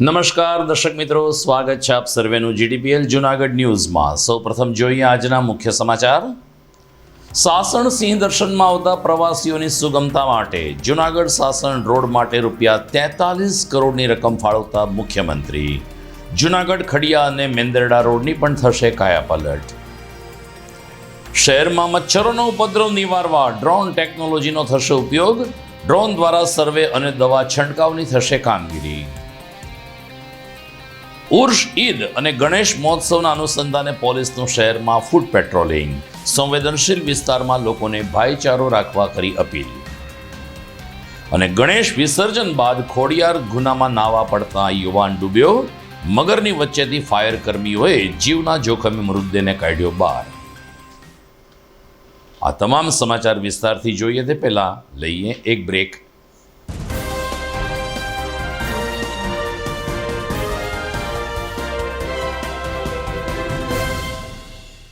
નમસ્કાર, દર્શક મિત્રો. સ્વાગત છે આપ સર્વેનું જીડીપીએલ જુનાગઢ ન્યૂઝમાં. સૌપ્રથમ જોઈએ આજના મુખ્ય સમાચાર. સાસણ સિંહ દર્શનમાં આવતા પ્રવાસીઓની સુગમતા માટે જુનાગઢ સાસણ રોડ માટે રૂપિયા તેતાલીસ કરોડની રકમ ફાળવતા મુખ્યમંત્રી. જુનાગઢ ખડિયા અને મેંદરડા રોડની પણ થશે કાયાપલટ શહેરમાં મચ્છરોનો ઉપદ્રવ નિવારવા ડ્રોન ટેકનોલોજીનો થશે ઉપયોગ. ડ્રોન દ્વારા સર્વે અને દવા છંટકાવની થશે કામગીરી. ઉર્ષ ઈદ અને ગણેશ મહોત્સવના અનુસંધાને પોલીસનું શહેરમાં ફૂટ પેટ્રોલિંગ. સંવેદનશીલ વિસ્તારમાં લોકોને ભાઈચારો રાખવા કરી અપીલ. અને ગણેશ વિસર્જન બાદ ખોડિયાર ગુનામાં નાવા પડતા યુવાન ડૂબ્યો. મગરની વચ્ચેથી ફાયર કર્મીઓએ જીવના જોખમે મૃતદેહને કાઢ્યો બહાર. આ તમામ સમાચાર વિસ્તારથી જોઈએ તે પહેલાં લઈએ એક બ્રેક.